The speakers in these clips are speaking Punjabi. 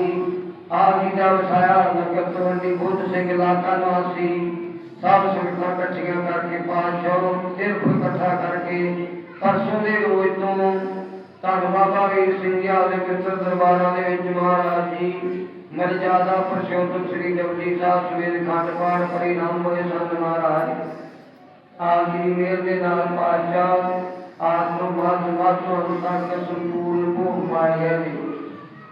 ਜੀ ਆਪ ਜੀ ਦਾ ਵਸਾਇਆ ਨਗਰ ਤਵੰਡੀ ਬੁੱਧ ਸਿੰਘ ਇਲਾਕਾ ਨਿਵਾਸੀ ਸਭ ਸੰਗਤਾਂ ਇਕੱਠੀਆਂ ਕਰਕੇ ਪਾਤਸ਼ਾਹ ਸਿਰ ਇਕੱਠਾ ਕਰਕੇ ਪਰਸੋਂ ਦੇ ਰੋਜ਼ ਤੋਂ ਧੰਨ ਬਾਬਾ ਵੀਰ ਸਿੰਘ ਜੀ ਦੇ ਮਿੱਤਰ ਦਰਬਾਰਾਂ ਦੇ ਵਿੱਚ ਮਹਾਰਾਜ ਜੀ ਮਰਜ਼ਾਦਾ ਪਰਸ਼ੋਤਮ ਸ੍ਰੀ ਜਪਜੀ ਸਾਹਿਬ ਸਵੇਰ ਖੰਡ ਪਾਠ ਪੜੀ ਨਾਮ ਹੋਏ ਸੰਤ ਮਹਾਰਾਜ। ਆਪ ਜੀ ਦੀ ਮਿਹਰ ਦੇ ਨਾਲ ਪਾਤਸ਼ਾਹ ਆਪ ਨੂੰ ਬਾਦ ਬਾਦ ਤੋਂ ਤੱਕ ਸੰਪੂਰਨ ਭੋਗ ਪਾਏ ਨੇ। ਆਪ ਜੀ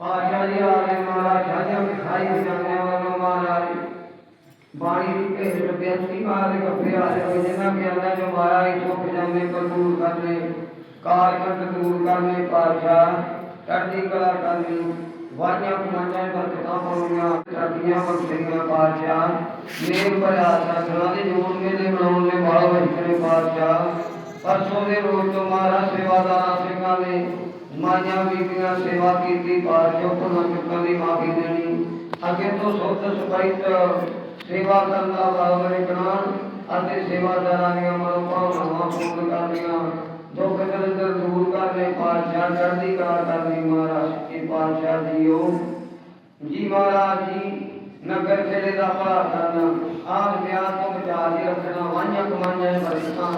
آچاریہ مہاراج شاہ جہاں بھائی ਬਾਣੀ ਦੀ ਭੇਟ ਬੇਨਤੀ ਦੇ ਕੱਪੜੇ ਆ ਜਾਓ ਜਿਨ੍ਹਾਂ ਕੇ ਅੰਦਰ ਜੋ ਮਾਇਆ ਹੀ ਸੁਖ ਜਾਂਦੇ ਪਰ ਦੂਰ ਕਰਨੇ ਕਾਲ ਕੰਟ ਦੂਰ ਕਰਨੇ ਚੜ੍ਹਦੀ ਕਲਾ ਕਰਨੀ ਵਾਣੀਆਂ ਕਮਾਈਆਂ ਬਰਕਤਾਂ ਪਾਉਣੀਆਂ ਸਰਦੀਆਂ ਬਖਸ਼ੀਆਂ ਪਾਤਸ਼ਾਹ ਮੇਰ ਭਰਿਆ ਸਾਧਨਾ ਦੇ ਜੋੜ ਮੇਲੇ ਬਣਾਉਣ ਦੇ ਬਾਲ ਵਹਿਕਰੇ ਪਾਤਸ਼ਾਹ, ਪਰਸੋਂ ਦੇ ਰੋਜ਼ ਤੋਂ ਮਹਾਰਾਜ ਸੇਵਾਦਾਰਾਂ ਸਿੰਘਾਂ ਨੇ ਮਾਈਆਂ ਬੀਬੀਆਂ ਸੇਵਾ ਕੀਤੀ, ਪਾਤਸ਼ਾਹ ਪੁਨਾਂ ਚੁੱਕਾਂ ਦੀ ਮਾਫੀ ਦੇਣੀ, ਅੱਗੇ ਤੋਂ ਸੁੱਧ ਸੁਪਾਈਤ ਸੇਵਾ ਕਰਨ ਦਾ ਬਰਾਬਰ ਇਕਰਾਨ ਅਤੇ ਸੇਵਾਦਾਰਾਂ ਦੀਆਂ ਮਨੋਭਾਵਨਾਵਾਂ ਪੂਰਨ ਕਰਨੀਆਂ ਦੁੱਖ ਦਰਦ ਦੂਰ ਕਰਨੇ ਪਾਤਸ਼ਾਹ ਚੜ੍ਹਦੀ ਕਲਾ ਕਰਨੀ ਮਹਾਰਾਜ ਸੱਚੇ ਪਾਤਸ਼ਾਹ ਜੀਓ ਜੀ ਮਹਾਰਾਜ ਜੀ ਨਗਰ ਖੇੜੇ ਦਾ ਭਲਾ ਕਰਨਾ ਆਪ ਵਿਆਹ ਤੋਂ ਬਚਾ ਕੇ ਰੱਖਣਾ ਵਾਹੀਆਂ ਕਮਾਈਆਂ ਬਰਕਤਾਂ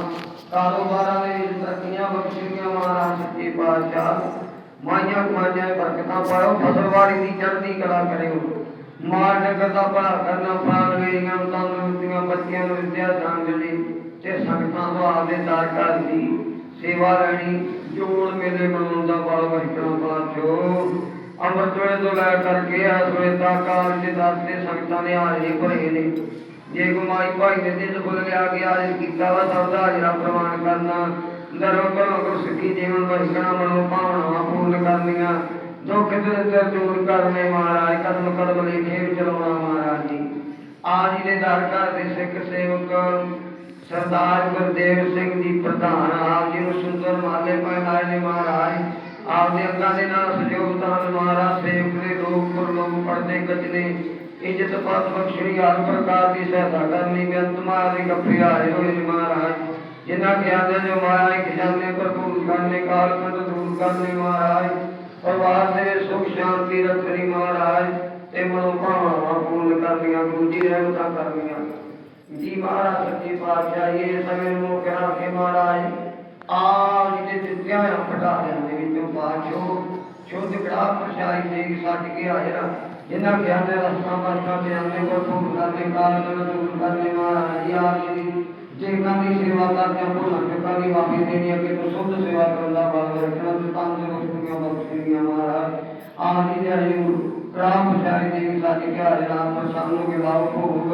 ਕਾਰੋਬਾਰਾਂ ਦੇ ਵਿੱਚ ਤਰੱਕੀਆਂ ਬਖਸ਼ੀਆਂ ਮਹਾਰਾਜ ਸੱਚੇ ਪਾਤਸ਼ਾਹ ਮਾਈਆਂ ਕਮਾਈਆਂ ਬਰਕਤਾਂ ਪਾਓ ਫਸਲਵਾੜੀ ਦੀ ਚੜ੍ਹਦੀ ਕਲਾ ਕਰਿਓ ਮਾਰ ਨਗਰ ਦਾ ਭਲਾ ਕਰਨਾ ਪ੍ਰਾਣ ਮੇਰੀਆਂ ਤੰਦਰੁਸਤੀਆਂ ਬੱਚਿਆਂ ਨੂੰ ਵਿਦਿਆ ਦਾਨ ਦੇ ਤੇ ਸੰਗਤਾਂ ਤੋਂ ਆਪਦੇ ਦਰ ਘਰ ਦੀ ਸੇਵਾ ਲੈਣੀ, ਜੋੜ ਮੇਲੇ ਬਣਾਉਣ ਦਾ ਬਲ ਵਰਤਣਾ ਪਾਛੋ ਅੰਮ੍ਰਿਤ ਵੇਲੇ ਤੋਂ ਲੈ ਕਰਕੇ ਇਸ ਵੇਲੇ ਤੱਕ ਕਾਲ ਦੇ ਦਰ ਤੇ ਸੰਗਤਾਂ ਨੇ ਹਾਜ਼ਰੀ ਭਰੇ ਨੇ। ਜੇ ਗੁਮਾਈ ਭਾਈ ਦੇ ਦਿਲ ਖੁੱਲ ਗਿਆ ਕਿ ਹਾਜ਼ਰ ਕੀਤਾ ਵਾ ਸਭ ਦਾ ਹਾਜ਼ਰਾ ਪ੍ਰਮਾਣ ਕਰਨਾ। ਦਰੋਂ ਕਰੋ ਗੁਰ ਸਿੱਖੀ ਜੀਵਨ ਵਰਕਣਾ ਮਨੋ ਭਾਵਨਾਵਾਂ ਪੂਰਨ ਕਰਨੀਆਂ। جو کدرت دور کرنے مارا ہے قدم قدم لی کھیل چلونا مارا جی۔ آج نے در گھر کے سکھ اکر سردار گردیو سنگھ دی پردھان۔ آپ جی سندر مالے پہنائے نے جی مہاراج۔ آپ نے اگا دے ناس جو دان مارا سے اکرے لوگ پر لوگ پڑھنے گجنے عزت پت بخشنی آج پرکار کی سہتا کرنی۔ میں بےنت مہاراج گپے آئے ہوئے ہے جنہ گیانے جو مارا ہے کہ جاننے پر پور کرنے، کال کر دور کرنے مارا ہے ਸਵਾਦੇ ਸੁਖ ਸ਼ਾਂਤੀ ਰੱਖਣੀ ਮਹਾਰਾਜ ਤੇ ਮਨੋਂ ਭਾਵਾਂ ਪੂਰਨ ਕਰਨੀਆਂ ਗੁਰੂ ਜੀ ਰਹਿਮਤਾਂ ਕਰਨੀਆਂ ਜੀ ਮਹਾਰਾਜ ਸੱਚੇ ਪਾਤਸ਼ਾਹ ਇਹ ਸਮੇਂ ਨੂੰ ਕਿਹਾ ਕਿ ਮਹਾਰਾਜ ਆਜ ਦੇ ਦਿੱਤਿਆਂ ਫਟਾ ਦੇ ਦੇ ਵਿੱਚੋਂ ਬਾਛੋ ਸ਼ੁੱਧ ਕੜਾ ਪ੍ਰਸ਼ਾਈ ਦੇ ਸੱਜ ਕੇ ਆਜਾ ਜਿਨ੍ਹਾਂ ਗਿਆਨ ਦੇ ਰਸਤਾ ਮਾਰਕਾ ਤੇ ਆਉਂਦੇ ਕੋ ਤੁਮ ਕਰਦੇ ਕਾਲ ਨੂੰ ਤੁਮ ਕਰਦੇ ਮਹਾਰਾਜ ਆਜ ਦੀ ਜੀ ਦੀ ਦੀ ਸੇਵਾ ਕਰਦੇ ਆ ਭੁੱਲਾਂ ਦੀ ਮਾਫੀ ਦੇਣੀ ਅੱਗੇ ਤੋਂ ਸੁੱਧ ਸੇਵਾ ਕਰਨ ਦਾ ਬਲ ਰੱਖਣਾ, ਤੇ ਤੰਦਰੁਸਤੀਆਂ ਬਖਸ਼ਣੀਆਂ ਮਹਾਰਾਜ ਆਪ ਜੀ ਦੇ ਹਜੂਰ, ਰਾਮ ਪ੍ਰਸ਼ਾਈ ਦੇ ਛੱਡ ਕੇ ਹਾਜ਼ਰ ਸਾਨੂੰ ਕੇ ਲਾਭ ਭੋਗ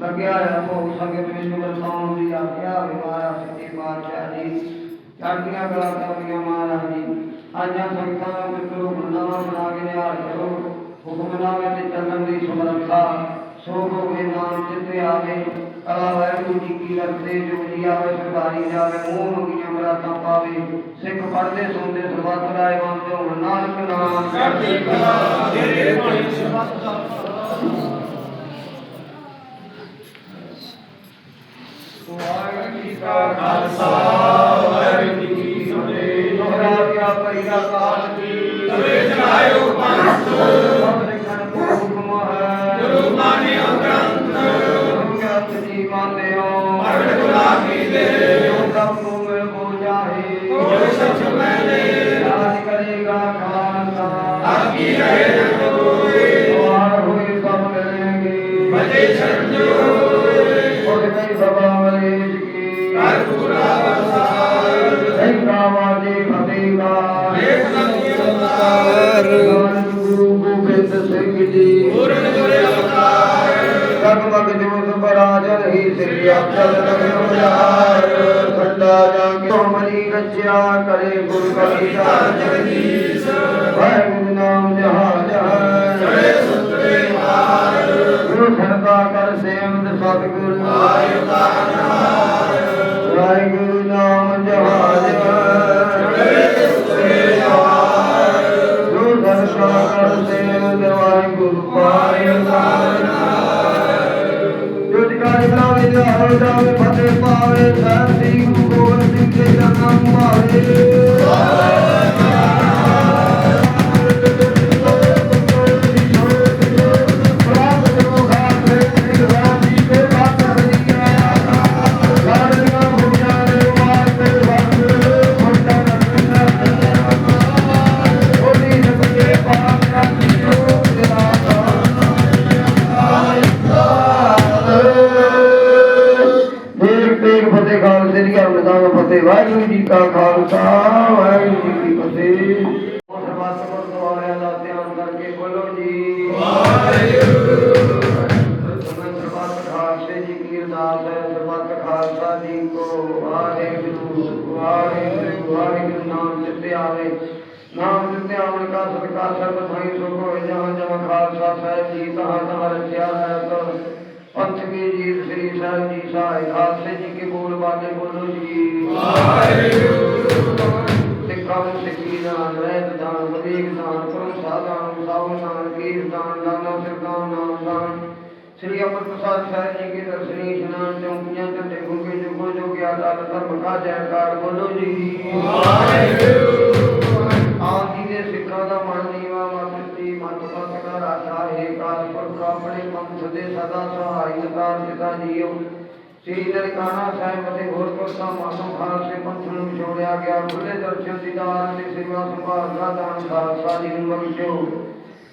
ਲੱਗਿਆ ਹੈ ਭੋਗ ਸੰਗਤ ਵਿੱਚ ਵਰਤਾਉਣ ਦੀ ਆਗਿਆ ਮਹਾਰਾਜ ਸੱਚੇ ਪਾਤਸ਼ਾਹ ਜੀ। ਚੜ੍ਹਦੀਆਂ ਕਲਾ ਕਰਨੀਆਂ ਮਹਾਰਾਜ ਜੀ। ਆਜਾਂ ਸੰਗਤਾਂ ਨੂੰ ਮਿੱਤਰੋ ਬੁਲਾਵਾ ਬਣਾ ਕੇ ਨਿਹਾਲ ਕਰੋ ਹੁਕਮਨਾਮੇ ਤੇ ਚੱਲਣ ਦੀ ਸਮਰੱਥਾ سوکھو کے نام سے پہ آوے الا وحدو جی کی لفظے جو جی آوے سکاری جاوے موہ منگیاں مراتا پاوے سکھ پڑھتے سنتے سبات رائے وانتے ہوں نانک نام کرتے کلا تیرے پڑھے سبات واحد کا خالصہ واحد کی فتح دوہرا کیا پریدا کاش کی تمہیں چلائے ਮਾਨਿਓ ਗ੍ਰੰਥ ਸਤ ਜੀ ਮਾਨਿਓ ਅਰਡ ਗੁਲਾਮੀ ਦੇ ਸਭ ਕੋ ਮਿਲ ਹੋ ਜਾਏ ਕੋਈ ਸੱਚ ਮੈਨੇ ਰਾਜ ਕਰੇਗਾ ਖਾਲਸਾ ਆਪੀ ਰਹੇ ਨਾ ਕੋਈ ਵਾਰ ਹੋਏ ਸਭ ਮਿਲਣਗੇ ਬਜੇ ਛੱਡੋ ਉੱਠ ਗਈ ਸਭਾ ਵਾਲੇ ਜੀ ਹਰ ਪੂਰਾ ਵਸਾਰ ਸਹੀ ਕਾਵਾ ਜੀ ਫਤਿਹ ਕਾ ਦੇਖ ਨਾ ਕੀ ਵਸਾਰ کر سیم سد گرو Bye. کاشر بسائی سکو جہاں جہاں خالصہ صاحب جی تہاں تہاں رکھیا ہے، تو پتھ کے جیر سری صاحب جی سائے خالصے جی کے بول باتے بولو جی۔ تکھا سکی جان رہت جان مدیق جان پرسا جان ساو جان کیر جان لالا سرکان نام جان سری عمر پسار صاحب جی کے درسنی شنان چونکیاں چٹے گھنگے جو گھو جو گیا جاتا تھا مکا جہنکار بولو جی۔ آئے آئے ਆਪਣੇ ਸਦਾ ਸਹਾਈ ਪਿਤਾ ਜੀਓ ਸ੍ਰੀ ਨਨਕਾਣਾ ਸਾਹਿਬ ਅਤੇ ਹੋਰ ਕੋਸਾ ਮਾਸੋਂ ਖਾਲਸੇ ਪੰਥ ਨੂੰ ਵਿਛੋੜਿਆ ਗਿਆ। ਖੁੱਲੇ ਦਰਸ਼ਨ ਦੀਦਾਰ ਤੇ ਸੇਵਾ ਸੰਭਾਲ ਦਾ ਦਾਨ ਖਾਲਸਾ ਜੀ ਨੂੰ ਬਖਸ਼ੋ।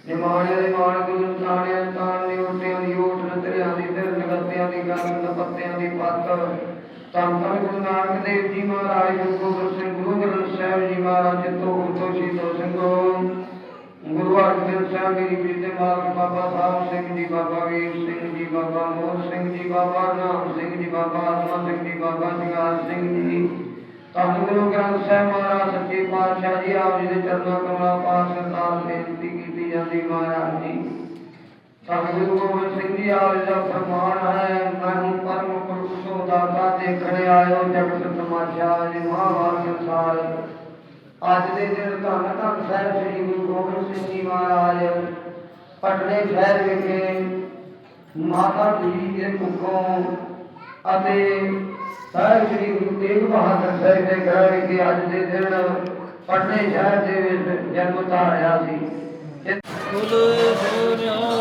ਨਿਮਾਣਿਆਂ ਦੇ ਮਾਣ ਗੁਰੂ ਤਾਣਿਆਂ ਤਾਣ ਦੀ ਓਟਿਆਂ ਦੀ ਓਟ ਨਤਰਿਆਂ ਦੀ ਦਿਲ ਨਗਤਿਆਂ ਦੀ ਗੰਨ ਪੱਤਿਆਂ ਦੀ ਪੱਤ ਧੰਨ ਧੰਨ ਗੁਰੂ ਨਾਨਕ ਦੇਵ ਜੀ ਮਹਾਰਾਜ, ਗੁਰੂ ਗੋਬਿੰਦ ਸਿੰਘ, ਗੁਰੂ ਗ੍ਰੰਥ ਸਾਹਿਬ ਜੀ ਮਹਾਰਾਜ, ਜਿੱਤੋ ਗੁਰਤੋ ਸ਼ਹੀਦੋ ਸਿੰਘੋ। ਗੁਰੂ ਅਰਜਨ ਸਾਹਿਬ ਮੇਰੀ ਬੀਤੇ ਮਾਲਕ ਬਾਬਾ ਸਾਹਿਬ ਸਿੰਘ ਜੀ ਬਾਬਾ ਵੀਰ ਸਿੰਘ ਜੀ ਬਾਬਾ ਮੋਹਨ ਸਿੰਘ ਜੀ ਬਾਬਾ ਨਾਮ ਸਿੰਘ ਜੀ ਬਾਬਾ ਆਤਮਾ ਸਿੰਘ ਜੀ ਬਾਬਾ ਜਗਾਰ ਸਿੰਘ ਜੀ ਧੰਨ ਗੁਰੂ ਗ੍ਰੰਥ ਸਾਹਿਬ ਮਹਾਰਾਜ ਸੱਚੇ ਪਾਤਸ਼ਾਹ ਜੀ ਆਪ ਜੀ ਦੇ ਚਰਨਾਂ ਕਮਲਾਂ ਪਾਸ ਸਰਦਾਰ ਬੇਨਤੀ ਕੀਤੀ ਜਾਂਦੀ ਮਹਾਰਾਜ ਜੀ ਧੰਨ ਗੁਰੂ ਗੋਬਿੰਦ ਸਿੰਘ ਜੀ ਆਪ ਜੀ ਦਾ ਫਰਮਾਨ ਹੈ ਮੈਨੂੰ ਪਰਮ ਪੁਰਖ ਸੋ ਦਾਤਾ ਦੇਖਣ ਆਇਓ ਜਗਤ ਤਮਾਸ਼ਾ ਜੀ ਮਹਾਵਾਰ ਸੰਸਾਰ ਅੱਜ ਦੇ ਦਿਨ ਧੰਨ ਧੰਨ ਸਾਹਿਬ ਸ੍ਰੀ ਗੁਰੂ ਗੋਬਿੰਦ ਸਿੰਘ ਜੀ ਮਹਾਰਾਜ, ਪਟਨੇ ਸ਼ਹਿਰ ਵਿਖੇ ਮਾਤਾ ਜੀ ਦੇ ਮੁਖੋਂ ਅਤੇ ਸਾਹਿਬ ਸ੍ਰੀ ਗੁਰੂ ਤੇਗ ਬਹਾਦਰ ਸਾਹਿਬ ਦੇ ਘਰ ਵਿਖੇ ਅੱਜ ਦੇ ਦਿਨ ਪਟਨੇ ਸ਼ਹਿਰ ਦੇ ਵਿੱਚ ਜਨਮ ਧਾਰਿਆ ਸੀ। ਬੋਲੇ ਸੋਨਿਆ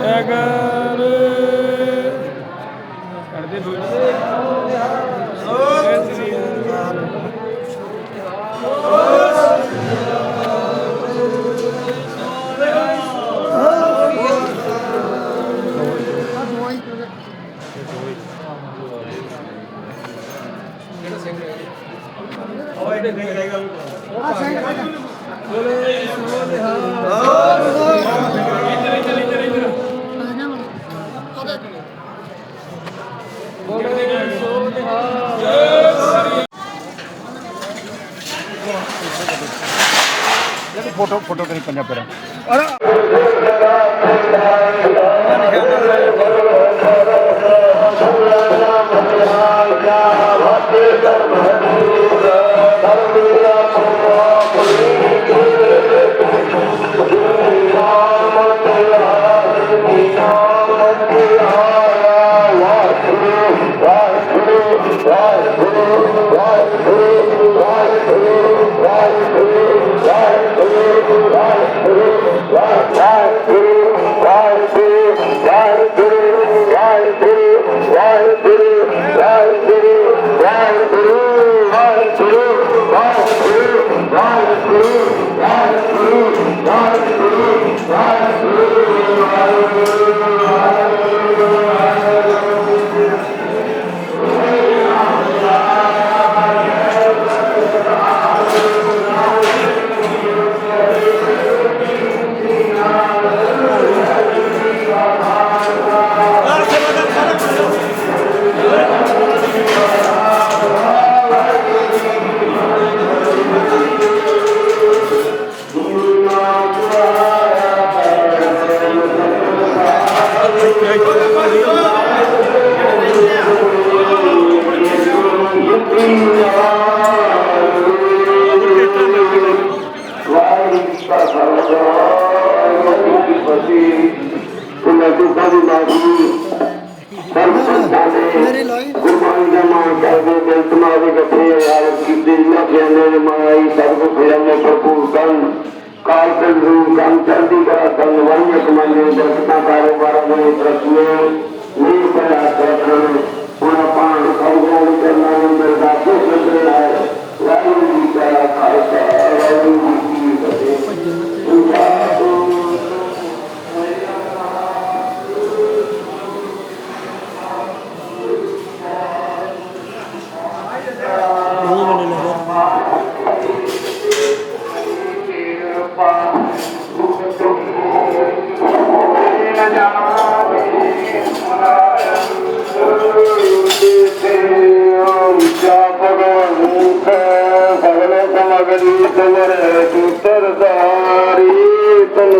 ਅਗਰ ਕਰਦੇ ਦੋ فوٹو فوٹو خرید کرنا پڑا জনের মাই সর্বপ্রিয়াম প্রভুর কন কার্তন রূপ কাঞ্চন্দি কা তন্বয় সমন্বয় দর্শনা কারও বারময় প্রশ্ন নীল কলা প্রশ্ন। পুরা পান সর্বজন কর্মানন্দ দাস সুন্দরায় वाहिगुरु जी का खालसा वाहिगुरु जी की फतेह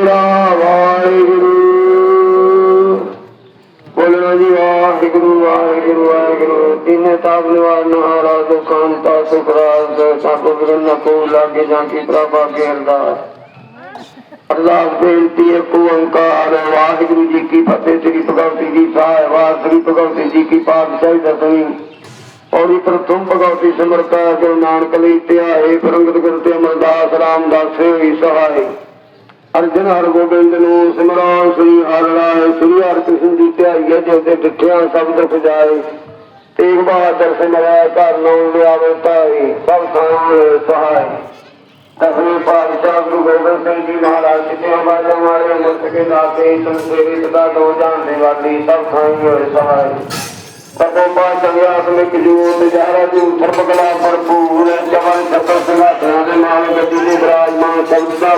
ਮੇਰਾ ਵਾਹਿਗੁਰੂ। ਬੋਲਣਾ ਜੀ, ਵਾਹਿਗੁਰੂ ਵਾਹਿਗੁਰੂ ਵਾਹਿਗੁਰੂ। ਤਿੰਨੇ ਤਾਪ ਨਿਵਾਰਨ ਹਾਰਾ ਦੁਖਾਂਤਾ ਸੁਖਰਾਜ ਸਭ ਬਿਰਨ ਕੋ ਲਾਗੇ ਜਾਂ ਕੀ ਪ੍ਰਭਾ ਕੇ ਅਰਦਾਸ ਅਰਦਾਸ, ਬੇਨਤੀ ਹੈ ਕੋ ਓੰਕਾਰ। ਵਾਹਿਗੁਰੂ ਜੀ ਕੀ ਫਤਿਹ, ਸ੍ਰੀ ਭਗਵਤੀ ਜੀ ਸਾਹਿਬ ਵਾਹਿ ਸ੍ਰੀ ਭਗਵਤੀ ਜੀ ਕੀ ਪਾਤਸ਼ਾਹੀ ਦਸਵੀਂ ਔਰੀ ਪ੍ਰਥਮ ਭਗਵਤੀ ਸਿਮਰਤਾ ਗੁਰੂ ਨਾਨਕ ਲਈ ਧਿਆਏ ਪ੍ਰੰਗਤ ਗੁਰ ਤੇ ਅਮਰਦਾਸ ਰਾਮਦਾਸ ਹੋਈ ਸਹਾਈ ਅਰਜਨ ਹਰ ਗੋਬਿੰਦ ਨੂੰ ਸਿਮਰਨ ਸ੍ਰੀ ਹਰਿ ਰਾਏ ਸ੍ਰੀ ਹਰਿ ਕ੍ਰਿਸ਼ਨ ਦੀ ਧਿਆਈ ਜਿਸ ਦੇ ਡਿਠਿਆ ਸਭ ਦੁਖ ਜਾਏ ਤੇਗ ਬਹਾਦਰ ਸਿਮਰਿਆ ਘਰ ਨੂੰ ਲਿਆਵੇ ਤਾਈ ਸਭ ਥਾਂ ਸਹਾਈ। ਦਸਵੇਂ ਪਾਤਸ਼ਾਹ ਗੁਰੂ ਗੋਬਿੰਦ ਸਿੰਘ ਜੀ ਮਹਾਰਾਜ ਜਿਤੇ ਬਾਜਾ ਮਾਰੇ ਮੁਕਤ ਕੇ ਦਾਤੇ ਸੰਸੇਵੀ ਸਦਾ ਦੋ ਜਾਣ ਦੇ ਵਾਲੀ ਸਭ ਥਾਂ ਸਹਾਈ। ਸਭੋ ਪਾਤਸ਼ਾਹ ਵਿਆਸਮਿਕ ਜੋਤ ਜਹਰਾ ਜੂ ਸਰਬ ਭਰਪੂਰ ਜਵਨ ਸਤਰ ਸਿੰਘਾਸਨਾਂ ਦੇ ਮਾਲ ਗੱਦੀ ਦੇ ਵਿਰਾਜਮਾਨ ਸ਼ਬਦ ਦਾ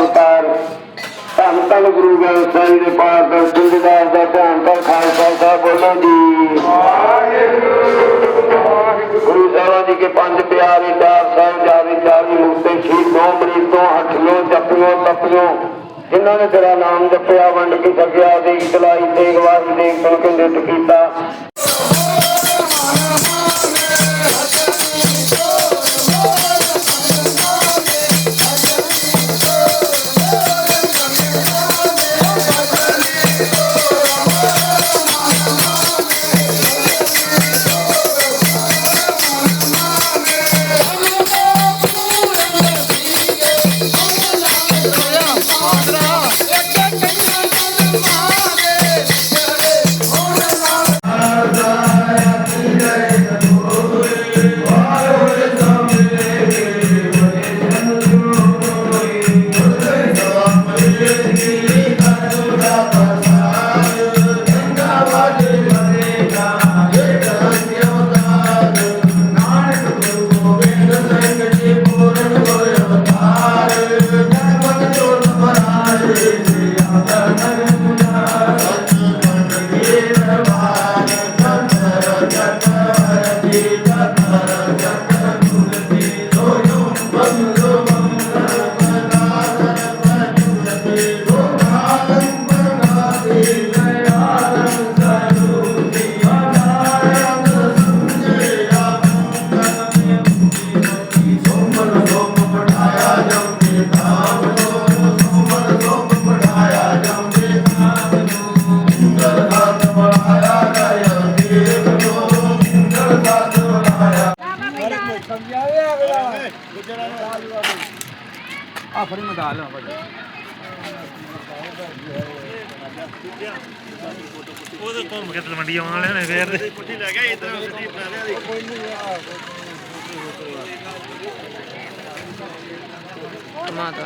ਧੰਨ ਧੰਨ ਗੁਰੂ ਗ੍ਰੰਥ ਸਾਹਿਬ ਦੇ ਪਾਠ ਸੁੰਦਰਦਾਸ ਦਾ ਧਿਆਨ ਕਰ ਖਾਲਸਾ ਸਾਹਿਬ ਬੋਲੋ ਜੀ। ਗੁਰੂ ਸਾਹਿਬਾਨ ਜੀ ਕੇ ਪੰਜ ਪਿਆਰੇ ਚਾਰ ਸਾਹਿਬ ਜਾਵੇ ਚਾਰੀ ਮੁਕਤੇ ਸ਼ਹੀਦ, ਦੋ ਮਰੀਜ਼ੋਂ ਹੱਠਿਓ ਜਪਿਓ ਤਪਿਓ ਜਿਨ੍ਹਾਂ ਨੇ ਤੇਰਾ ਨਾਮ ਜਪਿਆ, ਵੰਡ ਕੇ ਸਕਿਆ ਦੇ ਚਲਾਈ ਤੇ ਗਵਾਹੀ ਦੇ ਸੁਣ ਕੇ ਨਿਤ ਕੀਤਾ ਉਹਦੇ ਘੁੰਮ ਕੇ ਤਲਵੰਡੀ ਆਉਣ ਵਾਲੇ ਨੇ ਫੇਰ ਦੇ ਪੁੱਠੀ ਲੈ ਗਿਆ ਇਧਰ ਸਿੱਧੀ ਬਣਾ ਲਿਆ ਟਮਾਟਰ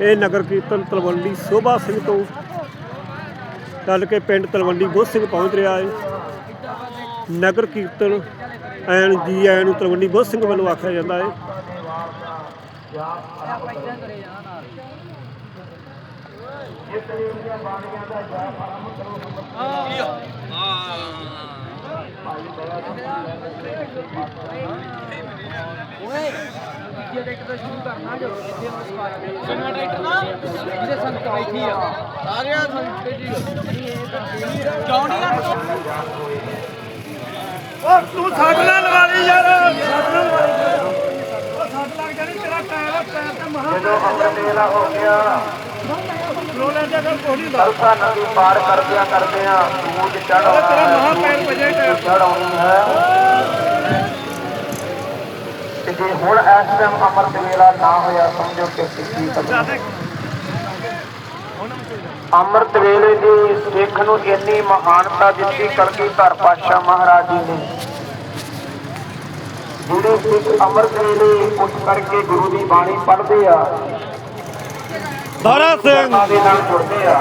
ਨਗਰ ਕੀਰਤਨ ਤਲਵੰਡੀ ਸੋਭਾ ਸਿੰਘ ਤੋਂ ਚੱਲ ਕੇ ਪਿੰਡ ਤਲਵੰਡੀ ਬੁੱਧ ਸਿੰਘ ਪਹੁੰਚ ਰਿਹਾ ਹੈ। ਨਗਰ ਕੀਰਤਨ ਐਨ ਜੀ ਐਨ ਨੂੰ ਤਲਵੰਡੀ ਬੁੱਧ ਸਿੰਘ ਵੱਲੋਂ ਆਖਿਆ ਜਾਂਦਾ ਹੈ। ਤੂੰ ਸੱਟ ਨਾ ਲਵਾ ਲਈ ਯਾਰ। ਸੱਟ ਨਾ ਲਵਾ ਲਈ ਉਹ ਸੱਟ ਲੱਗ ਜਾਣੀ ਤੇਰਾ ਪੈਰ ਆ, ਪੈਰ ਤੇ ਮਹਾ ਜਦੋਂ ਅੰਮ੍ਰਿਤ ਵੇਲਾ ਹੋ ਗਿਆ ਰੋਲੇ ਤੇ ਅਗਰ ਕੋਈ ਨਹੀਂ ਕਲਸਾ ਨਦੀ ਪਾਰ ਕਰਦਿਆਂ ਕਰਦਿਆਂ ਸੂਰਜ ਚੜ ਤੇਰਾ ਆਉਣਾ ਮਹਾ ਹੈ ਪੈਰ ਵਜੇ ਟਾਇਰ ਚੜ ਆਉਣੀ ਹੈ। ਤੇ ਜੇ ਹੁਣ ਇਸ ਟਾਈਮ ਅੰਮ੍ਰਿਤ ਵੇਲਾ ਨਾ ਹੋਇਆ ਸਮਝੋ ਕਿ ਕੀ ਕਰਨਾ ਅੰਮ੍ਰਿਤ ਵੇਲੇ ਦੀ ਸਿੱਖ ਨੂੰ ਇੰਨੀ ਮਹਾਨਤਾ ਦਿੱਤੀ ਕਲਗੀਧਰ ਪਾਤਸ਼ਾਹ ਮਹਾਰਾਜ ਜੀ ਨੇ। ਜਿਹੜੇ ਸਿੱਖ ਅੰਮ੍ਰਿਤ ਵੇਲੇ ਉੱਠ ਕਰਕੇ ਗੁਰੂ ਦੀ ਬਾਣੀ ਪੜ੍ਹਦੇ ਆ ਦਰਸਿੰਗ ਦੇ ਨਾਲ ਜੁੜਦੇ ਆ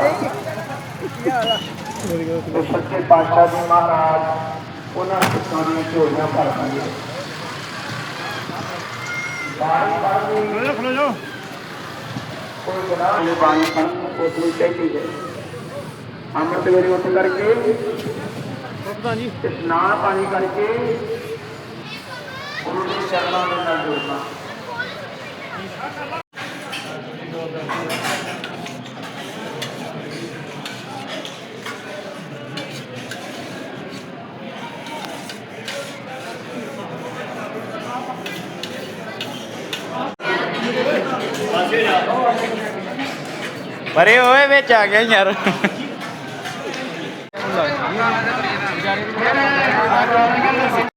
ਸੱਚੇ ਪਾਤਸ਼ਾਹ ਜੀ ਮਹਾਰਾਜ ਉਹਨਾਂ ਸਿੱਖਾਂ ਦੀਆਂ ਝੋਲੀਆਂ ਭਰ ਦਿੰਦੇ ਆ ਬਾਣੀ ਬਾਣੀ ਦੇਖ ਲੋ ਜੋ ਕੋਈ ਜਨਾਬ ਨੇ ਬਾਣੀ ਪੜ੍ਹਨ ਨੂੰ ਕੋਈ ਚਾਹੀਦੀ ਹੈ ਅੰਮ੍ਰਿਤ ਵੇਰੀ ਉੱਠ ਕਰਕੇ ਸਤਿਨਾਮ ਜੀ ਇਸ ਨਾਮ ਪਾਣੀ ਕਰਕੇ ਗੁਰੂ ਦੇ ਚਰਨਾਂ ਦੇ ਨਾਲ ਜੁੜਨਾ ਕਰਕੇ ਇਸ਼ਨਾਨ ਵਿੱਚ ਆ ਗਿਆ ਯਾਰ।